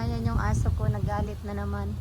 Ayan yung aso ko, nagalit na naman.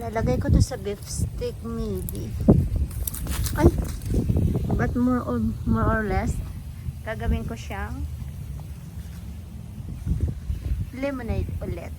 Lalagay ko to sa beef stick maybe. Ay! But more or, more or less, gagawin ko siyang lemonade ulit.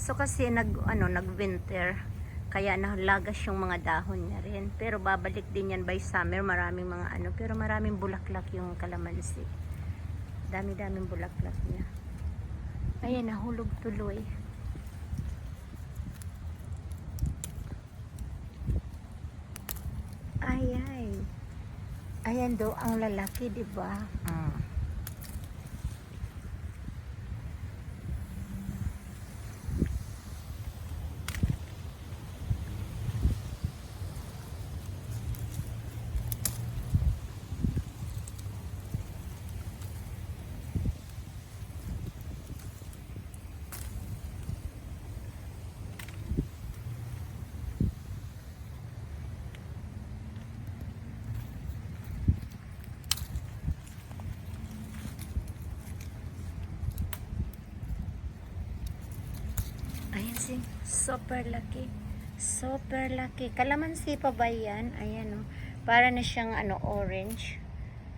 So kasi nag ano nag-winter kaya nalagas yung mga dahon niya rin. Pero babalik din yan by summer, maraming mga ano, pero maraming bulaklak yung kalamansi. Dami-daming bulaklak niya. Ayan, nahulog tuloy. Ay, ay. Ayan daw ang lalaki, di ba? Mm. Ayan si, super laki. Super laki. Kalamansi pa ba yan? Ayan o. Para na siyang ano, orange.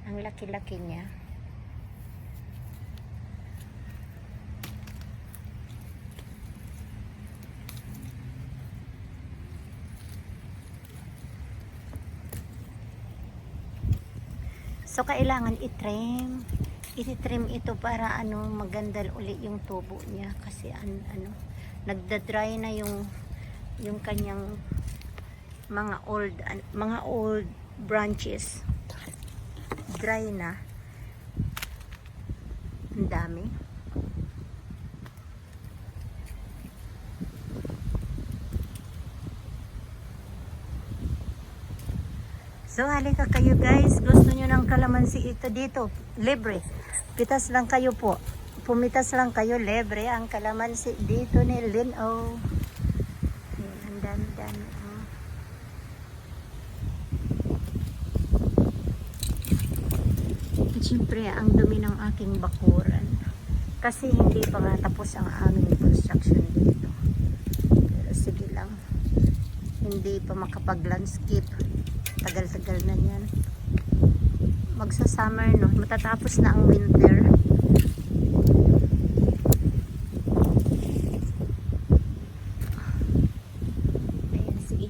Ang laki-laki niya. So, kailangan i-trim. I-trim ito para ano, maganda uli yung tubo niya. Kasi an, ano, nagda-dry na yung yung kanyang mga old mga old branches. Dry na. Ang dami. So halika kayo guys, gusto nyo ng kalamansi ito dito, libre. Pitas lang kayo po. Pumitas lang kayo, libre ang kalamansi dito ni Lin O. Ayan, ang dami-dami. Oh. At syempre, ang dumi ng aking bakuran. Kasi hindi pa nga tapos ang aming construction dito. Pero sige lang. Hindi pa makapag-landscape. Tagal-tagal na yan. Magsa-summer, no? Matatapos na ang winter. Ayan, sige.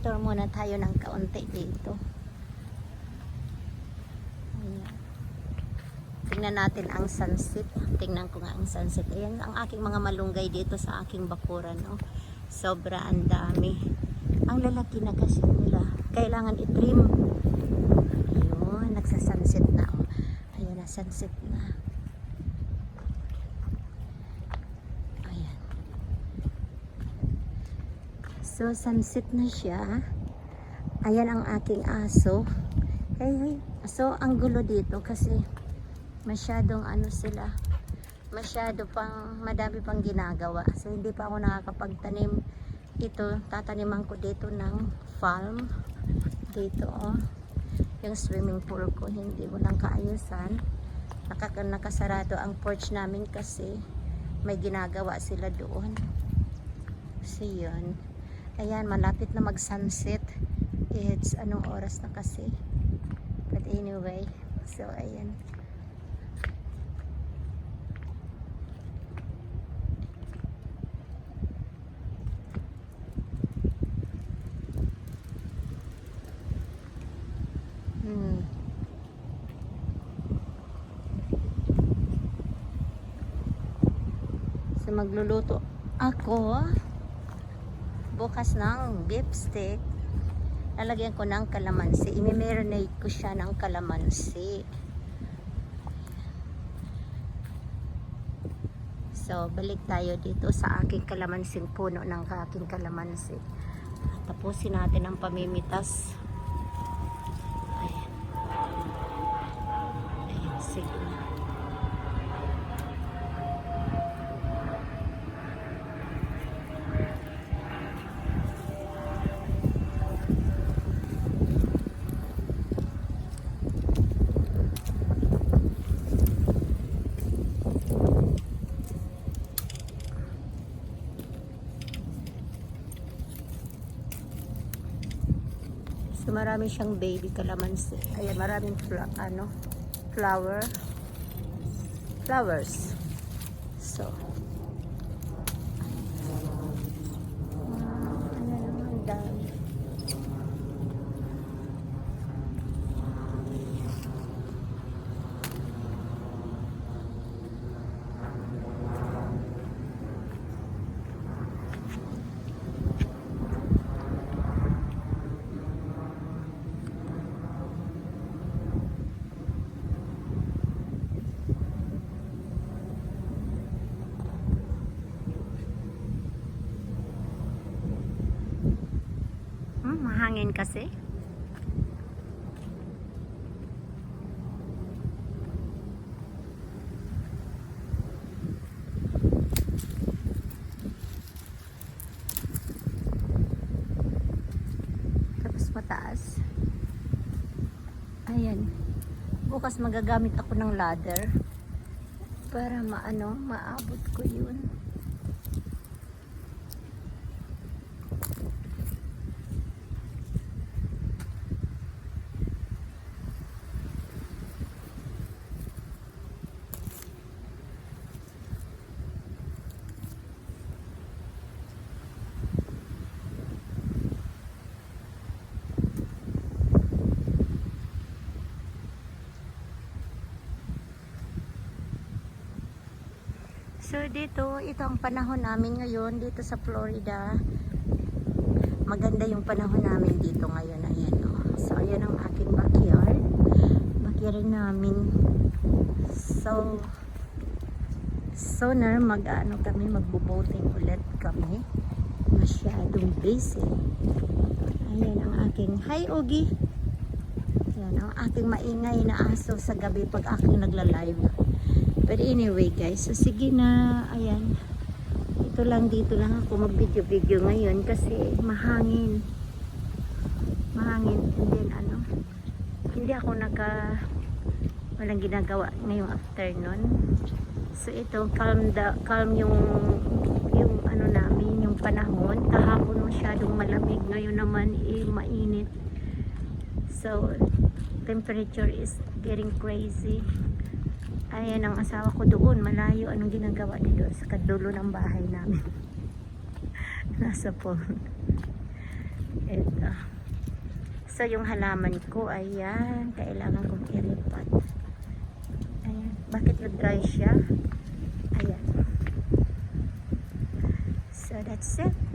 Mag-tour muna tayo ng kaunti dito. Ayan. Tingnan natin ang sunset. Tingnan ko nga ang sunset. Ayan ang aking mga malunggay dito sa aking bakuran. No? Sobra ang dami. Ang lalaki na kasi nila. Kailangan i-trim. Ayun, nagsa-sunset na. oh. Ayun na, sunset na. Ayan. So, sunset na siya. Ayan ang aking aso. Hey, hey. So, ang gulo dito kasi masyadong ano sila. Masyado pang, madami pang ginagawa. So, hindi pa ako nakakapagtanim. Ito, tataniman ko dito ng farm. Dito, oh. yung swimming pool ko hindi walang kaayusan Nakaka nakasarado ang porch namin kasi may ginagawa sila doon so yun ayan malapit na mag sunset it's anong oras na kasi. But anyway so ayan. Hmm. So magluluto ako bukas ng beef steak. Lalagyan ko ng kalamansi. Imi-marinate ko siya ng kalamansi. So, balik tayo dito sa aking kalamansing puno ng aking kalamansi. Tapusin natin ang pamimitas. Ayan. Ayan, sige na. So marami siyang baby kalamansi. Ayan, maraming fla ano, flower. Flowers. So. Ah, ano naman dami. Mahangin kasi. Tapos mataas. Ayan. Bukas magagamit ako ng ladder para maano, maabot ko yun. So dito, ito ang panahon namin ngayon dito sa Florida. Maganda yung panahon namin dito ngayon. Ayan oh. So ayan ang aking backyard. Backyard namin. So sonar mag ano kami magbo-boating ulit kami. Masyadong busy. Ayan ang aking hi Ogi. Ayan ang aking maingay na aso sa gabi pag aking nagla-live. But anyway guys, so sige na, ayan. Ito lang dito lang ako mag-video-video ngayon kasi mahangin. Mahangin and then ano, hindi ako naka walang ginagawa ngayong afternoon. So ito, calm, da, calm yung yung ano namin, yung panahon. Kahapon masyadong malamig, ngayon naman eh, mainit. So, temperature is getting crazy. Ayan ang asawa ko doon, malayo. Anong ginagawa niya doon sa kadulo ng bahay namin? Nasa pond. Ito. So, yung halaman ko, ayan, kailangan kong iripat. Ayan. Bakit nag-dry siya? Ayan. So, that's it.